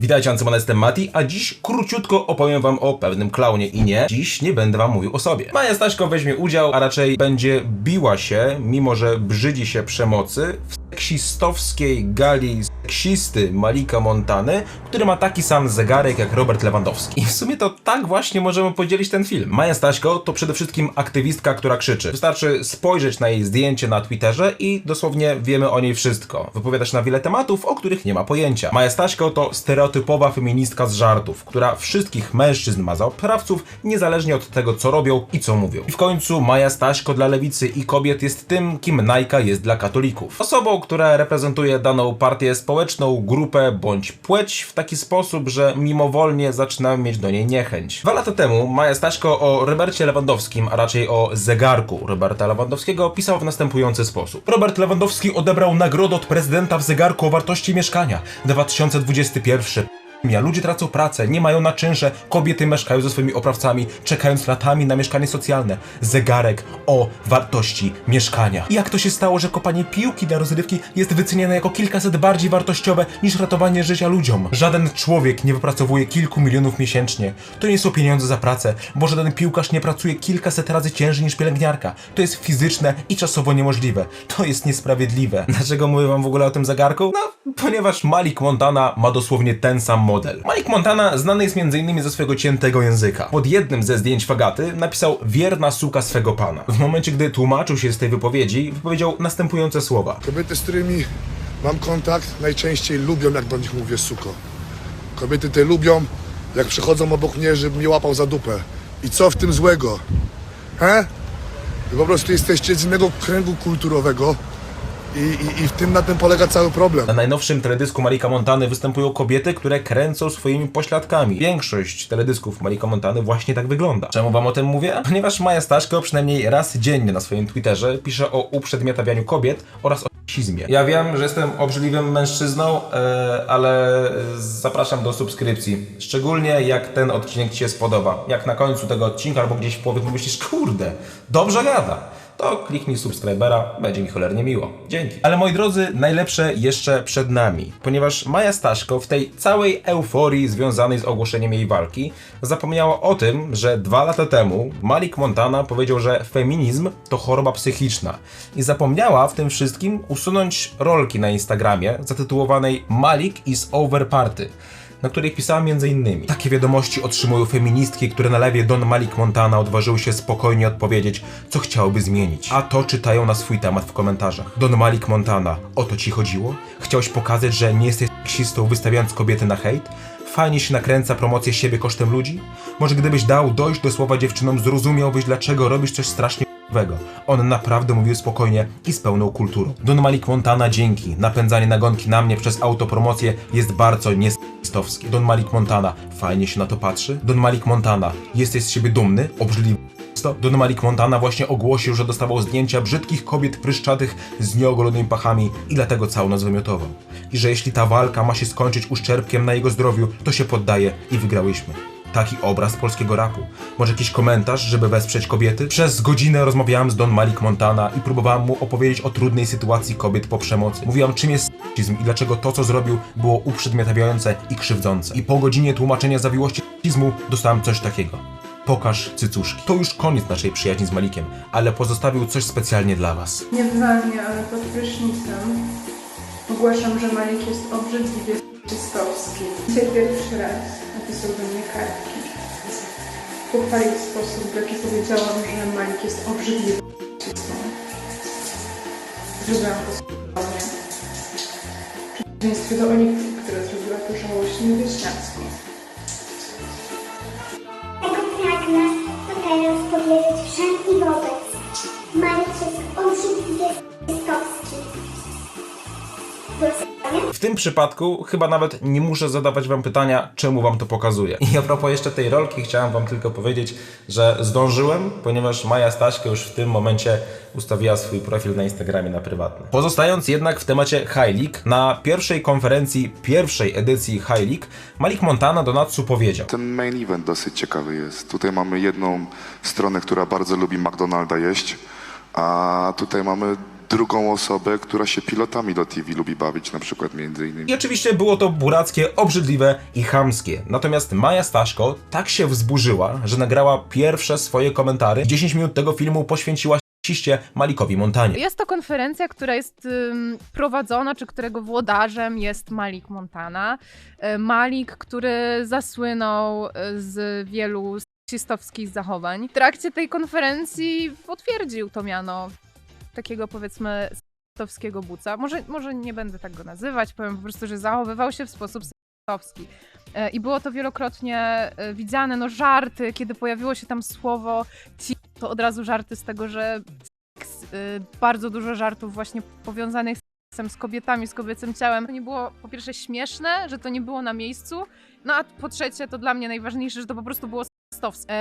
Witajcie, Ancymana, jestem Mati, a dziś króciutko opowiem wam o pewnym klaunie i nie, dziś nie będę wam mówił o sobie. Maja Staśko weźmie udział, a raczej będzie biła się, mimo że brzydzi się przemocy, w seksistowskiej gali seksisty Malika Montany, który ma taki sam zegarek jak Robert Lewandowski. I w sumie to tak właśnie możemy podzielić ten film. Maja Staśko to przede wszystkim aktywistka, która krzyczy. Wystarczy spojrzeć na jej zdjęcie na Twitterze i dosłownie wiemy o niej wszystko. Wypowiada się na wiele tematów, o których nie ma pojęcia. Maja Staśko to stereotypowa feministka z żartów, która wszystkich mężczyzn ma za oprawców, niezależnie od tego, co robią i co mówią. I w końcu Maja Staśko dla lewicy i kobiet jest tym, kim Najka jest dla katolików. Osobą, która reprezentuje daną partię społeczną, grupę bądź płeć w taki sposób, że mimowolnie zaczynamy mieć do niej niechęć. Dwa lata temu Maja Staśko o Robercie Lewandowskim, a raczej o zegarku Roberta Lewandowskiego pisał w następujący sposób. Robert Lewandowski odebrał nagrodę od prezydenta w zegarku o wartości mieszkania 2021. Ludzie tracą pracę, nie mają na czynsze, kobiety mieszkają ze swoimi oprawcami, czekając latami na mieszkanie socjalne. Zegarek o wartości mieszkania. I jak to się stało, że kopanie piłki dla rozrywki jest wyceniane jako kilkaset bardziej wartościowe niż ratowanie życia ludziom? Żaden człowiek nie wypracowuje kilku milionów miesięcznie. To nie są pieniądze za pracę, bo żaden piłkarz nie pracuje kilkaset razy ciężej niż pielęgniarka. To jest fizyczne i czasowo niemożliwe. To jest niesprawiedliwe. Dlaczego mówię wam w ogóle o tym zegarku? No, ponieważ Malik Montana ma dosłownie ten sam model. Malik Montana znany jest m.in. ze swojego ciętego języka. Pod jednym ze zdjęć Fagaty napisał wierna suka swego pana. W momencie, gdy tłumaczył się z tej wypowiedzi, wypowiedział następujące słowa. Kobiety, z którymi mam kontakt, najczęściej lubią, jak do nich mówię suko. Kobiety te lubią, jak przychodzą obok mnie, żebym mnie łapał za dupę. I co w tym złego? He? Wy po prostu jesteście z innego kręgu kulturowego i, i, i w tym na tym polega cały problem. Na najnowszym teledysku Malika Montany występują kobiety, które kręcą swoimi pośladkami. Większość teledysków Malika Montany właśnie tak wygląda. Czemu wam o tym mówię? Ponieważ Maja Staszko przynajmniej raz dziennie na swoim Twitterze pisze o uprzedmiotawianiu kobiet oraz o rasizmie. Ja wiem, że jestem obrzydliwym mężczyzną, e, ale zapraszam do subskrypcji. Szczególnie jak ten odcinek Ci się spodoba. Jak na końcu tego odcinka albo gdzieś w połowie pomyślisz, kurde, dobrze gada to kliknij subskrybera, będzie mi cholernie miło. Dzięki. Ale moi drodzy, najlepsze jeszcze przed nami, ponieważ Maja Staszko w tej całej euforii związanej z ogłoszeniem jej walki zapomniała o tym, że dwa lata temu Malik Montana powiedział, że feminizm to choroba psychiczna i zapomniała w tym wszystkim usunąć rolki na Instagramie zatytułowanej Malik is over party na której pisała m.in. Takie wiadomości otrzymują feministki, które na lewie Don Malik Montana odważyły się spokojnie odpowiedzieć, co chciałyby zmienić. A to czytają na swój temat w komentarzach. Don Malik Montana, o to ci chodziło? Chciałeś pokazać, że nie jesteś seksistą wystawiając kobiety na hejt? Fajnie się nakręca promocję siebie kosztem ludzi? Może gdybyś dał dojść do słowa dziewczynom, zrozumiałbyś, dlaczego robisz coś strasznie Wego. On naprawdę mówił spokojnie i z pełną kulturą. Don Malik Montana dzięki. Napędzanie nagonki na mnie przez autopromocję jest bardzo Don Malik Montana, fajnie się na to patrzy. Don Malik Montana, jesteś z siebie dumny, obrzydliwy. Don Malik Montana właśnie ogłosił, że dostawał zdjęcia brzydkich kobiet pryszczatych z nieogolonymi pachami i dlatego całą nas wymiotował. I że jeśli ta walka ma się skończyć uszczerbkiem na jego zdrowiu, to się poddaje i wygrałyśmy taki obraz polskiego rapu. Może jakiś komentarz, żeby wesprzeć kobiety? Przez godzinę rozmawiałam z Don Malik Montana i próbowałam mu opowiedzieć o trudnej sytuacji kobiet po przemocy. Mówiłam, czym jest seksizm i dlaczego to, co zrobił, było uprzedmiotawiające i krzywdzące. I po godzinie tłumaczenia zawiłości seksizmu dostałam coś takiego. Pokaż cycuszki. To już koniec naszej przyjaźni z Malikiem, ale pozostawił coś specjalnie dla was. Nie w wannie, ale pod prysznicem. Ogłaszam, że Malik jest obrzydliwie czystowski. Dzisiaj pierwszy raz mnie kartki. Pochwalił w sposób, w jaki powiedziałam, że Malik jest obrzydliwy. Zrobiłam to spokojnie. W przeciwieństwie do Oniki, która zrobiła to żałośnie wieśniacko. Tym przypadku chyba nawet nie muszę zadawać wam pytania, czemu wam to pokazuję. I a propos jeszcze tej rolki, chciałem wam tylko powiedzieć, że zdążyłem, ponieważ Maja Staśka już w tym momencie ustawiła swój profil na Instagramie na prywatny. Pozostając jednak w temacie High League, na pierwszej konferencji pierwszej edycji High League Malik Montana do Natsu powiedział Ten main event dosyć ciekawy jest. Tutaj mamy jedną stronę, która bardzo lubi McDonalda jeść, a tutaj mamy drugą osobę, która się pilotami do TV lubi bawić, na przykład między innymi. I oczywiście było to burackie, obrzydliwe i chamskie. Natomiast Maja Staszko tak się wzburzyła, że nagrała pierwsze swoje komentary. 10 minut tego filmu poświęciła ciście Malikowi Montanie. Jest to konferencja, która jest ym, prowadzona, czy którego włodarzem jest Malik Montana. E, Malik, który zasłynął e, z wielu seksistowskich zachowań. W trakcie tej konferencji potwierdził to miano takiego powiedzmy seksistowskiego buca. Może, może nie będę tak go nazywać, powiem po prostu, że zachowywał się w sposób seksistowski. E, I było to wielokrotnie e, widziane, no żarty, kiedy pojawiło się tam słowo to od razu żarty z tego, że y, bardzo dużo żartów właśnie powiązanych z z kobietami, z kobiecym ciałem. To nie było po pierwsze śmieszne, że to nie było na miejscu, no a po trzecie to dla mnie najważniejsze, że to po prostu było. E,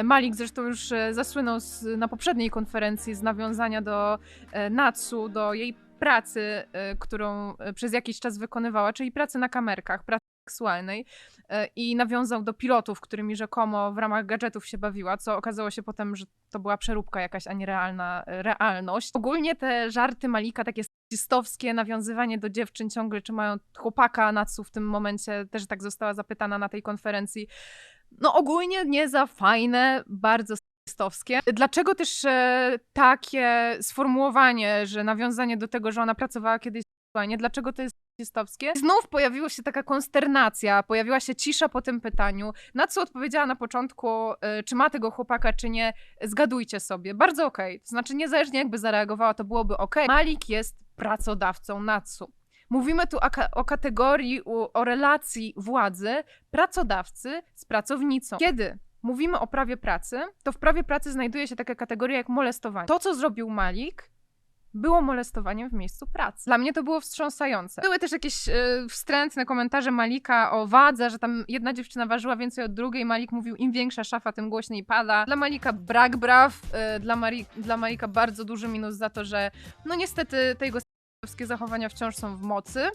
Malik zresztą już e, zasłynął z, na poprzedniej konferencji z nawiązania do e, Natsu, do jej pracy, e, którą e, przez jakiś czas wykonywała, czyli pracy na kamerkach, pracy seksualnej e, i nawiązał do pilotów, którymi rzekomo w ramach gadżetów się bawiła, co okazało się potem, że to była przeróbka jakaś, a nie realna e, realność. Ogólnie te żarty Malika, takie seksistowskie, nawiązywanie do dziewczyn ciągle, czy mają chłopaka Natsu w tym momencie, też tak została zapytana na tej konferencji. No ogólnie nie za fajne, bardzo seksistowskie. Dlaczego też e, takie sformułowanie, że nawiązanie do tego, że ona pracowała kiedyś seksualnie, dlaczego to jest seksistowskie? Znów pojawiła się taka konsternacja, pojawiła się cisza po tym pytaniu, na co odpowiedziała na początku, e, czy ma tego chłopaka, czy nie, zgadujcie sobie. Bardzo okej, to znaczy niezależnie jakby zareagowała, to byłoby okej. Malik jest pracodawcą Natsu. Mówimy tu o, ka- o kategorii, o relacji władzy pracodawcy z pracownicą. Kiedy mówimy o prawie pracy, to w prawie pracy znajduje się taka kategoria jak molestowanie. To, co zrobił Malik, było molestowaniem w miejscu pracy. Dla mnie to było wstrząsające. Były też jakieś e, wstrętne komentarze Malika o wadze, że tam jedna dziewczyna ważyła więcej od drugiej. Malik mówił, im większa szafa, tym głośniej pada. Dla Malika brak braw, e, dla, Mari- dla Malika bardzo duży minus za to, że no niestety te jego seksistowskie zachowania wciąż są w mocy.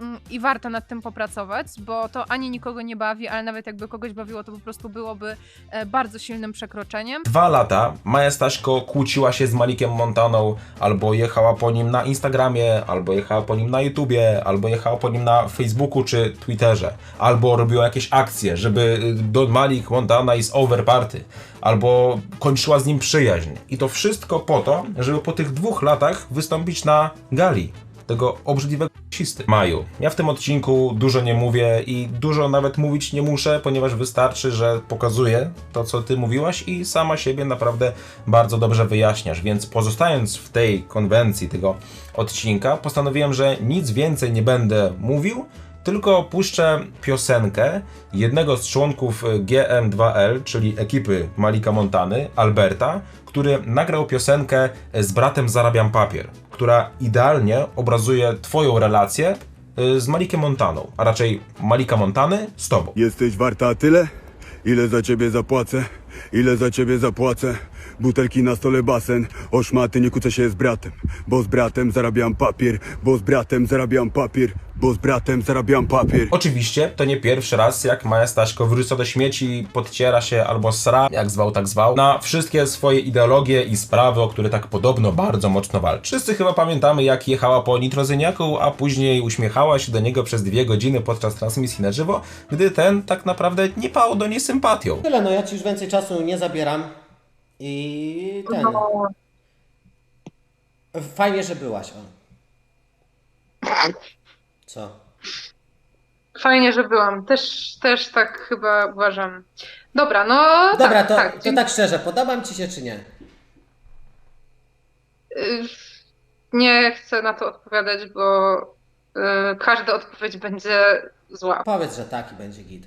Mm, I warto nad tym popracować, bo to ani nikogo nie bawi, ale nawet jakby kogoś bawiło, to po prostu byłoby e, bardzo silnym przekroczeniem. Dwa lata Maja Staśko kłóciła się z Malikiem Montaną, albo jechała po nim na Instagramie, albo jechała po nim na YouTubie, albo jechała po nim na Facebooku czy Twitterze, albo robiła jakieś akcje, żeby y, do Malik Montana is over party, albo kończyła z nim przyjaźń. I to wszystko po to, żeby po tych dwóch latach wystąpić na gali tego obrzydliwego seksisty. Maju, ja w tym odcinku dużo nie mówię i dużo nawet mówić nie muszę, ponieważ wystarczy, że pokazuję to, co ty mówiłaś i sama siebie naprawdę bardzo dobrze wyjaśniasz, więc pozostając w tej konwencji tego odcinka, postanowiłem, że nic więcej nie będę mówił, tylko puszczę piosenkę jednego z członków GM2L, czyli ekipy Malika Montany, Alberta, który nagrał piosenkę z bratem Zarabiam Papier, która idealnie obrazuje Twoją relację y, z Malikiem Montaną, a raczej Malika Montany z Tobą. Jesteś warta tyle? Ile za ciebie zapłacę? Ile za ciebie zapłacę? Butelki na stole basen, o szmaty nie kłócę się z bratem Bo z bratem zarabiam papier, bo z bratem zarabiam papier Bo z bratem zarabiam papier Oczywiście to nie pierwszy raz, jak Maja Staśko wyrzuca do śmieci, podciera się albo sra, jak zwał, tak zwał, na wszystkie swoje ideologie i sprawy, o które tak podobno bardzo mocno walczy. Wszyscy chyba pamiętamy, jak jechała po nitrozyniaku, a później uśmiechała się do niego przez dwie godziny podczas transmisji na żywo, gdy ten tak naprawdę nie pał do niej sympatią. Tyle, no ja ci już więcej czasu nie zabieram. I ten. Fajnie, że byłaś. O. Co? Fajnie, że byłam. Też, też tak chyba uważam. Dobra, no Dobra, tak, to, tak. to tak szczerze, podobam ci się czy nie? Y, Nie chcę na to odpowiadać, bo y, każda odpowiedź będzie zła. Powiedz, że tak i będzie git.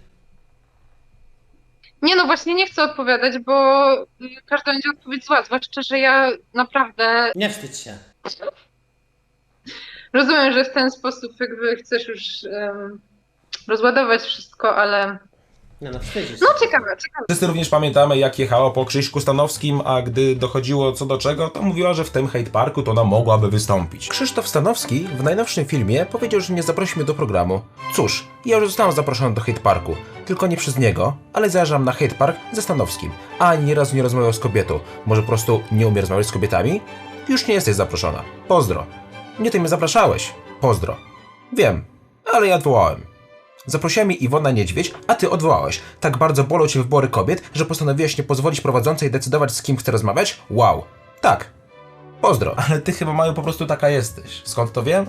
Nie no, właśnie nie chcę odpowiadać, bo każda będzie odpowiedź zła, zwłaszcza, że ja naprawdę Nie wstydź się. rozumiem, że w ten sposób jakby chcesz już em, rozładować wszystko, ale No, no ciekawe, ciekawe. Wszyscy również pamiętamy, jak jechała po Krzyśku Stanowskim, a gdy dochodziło co do czego, to mówiła, że w tym hate parku to ona mogłaby wystąpić. Krzysztof Stanowski w najnowszym filmie powiedział, że nie zaprosi mnie do programu. Cóż, ja już zostałam zaproszona do hate parku. Tylko nie przez niego, ale zajeżdżam na hate park ze Stanowskim. A ani razu nie rozmawiał z kobietą. Może po prostu nie umie rozmawiać z kobietami? Już nie jesteś zaproszona. Pozdro. Nie ty mnie zapraszałeś. Pozdro. Wiem, ale ja odwołałem. Zaprosiła mnie Iwona Niedźwiedź, a ty odwołałeś. Tak bardzo bolą cię wybory kobiet, że postanowiłeś nie pozwolić prowadzącej decydować z kim chce rozmawiać? Wow. Tak. Pozdro. Ale ty chyba Maju po prostu taka jesteś. Skąd to wiem?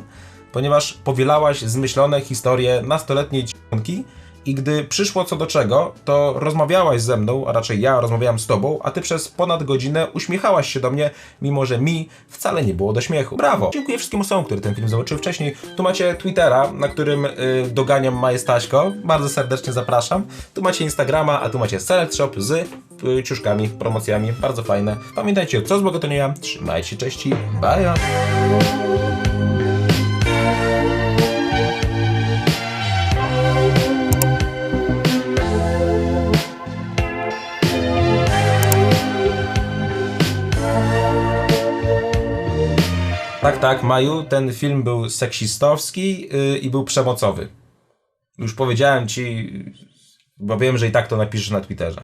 Ponieważ powielałaś zmyślone historie nastoletniej dziewczynki i gdy przyszło co do czego, to rozmawiałaś ze mną, a raczej ja rozmawiałam z tobą, a ty przez ponad godzinę uśmiechałaś się do mnie, mimo że mi wcale nie było do śmiechu. Brawo! Dziękuję wszystkim osobom, które ten film zobaczyły wcześniej. Tu macie Twittera, na którym y, doganiam Maję Staśko. Bardzo serdecznie zapraszam. Tu macie Instagrama, a tu macie Select Shop z y, ciuszkami, promocjami. Bardzo fajne. Pamiętajcie, co z Bogotonia. Trzymajcie się, cześć i bye! Tak, Maju, ten film był seksistowski yy, i był przemocowy. Już powiedziałem ci, bo wiem, że i tak to napiszesz na Twitterze.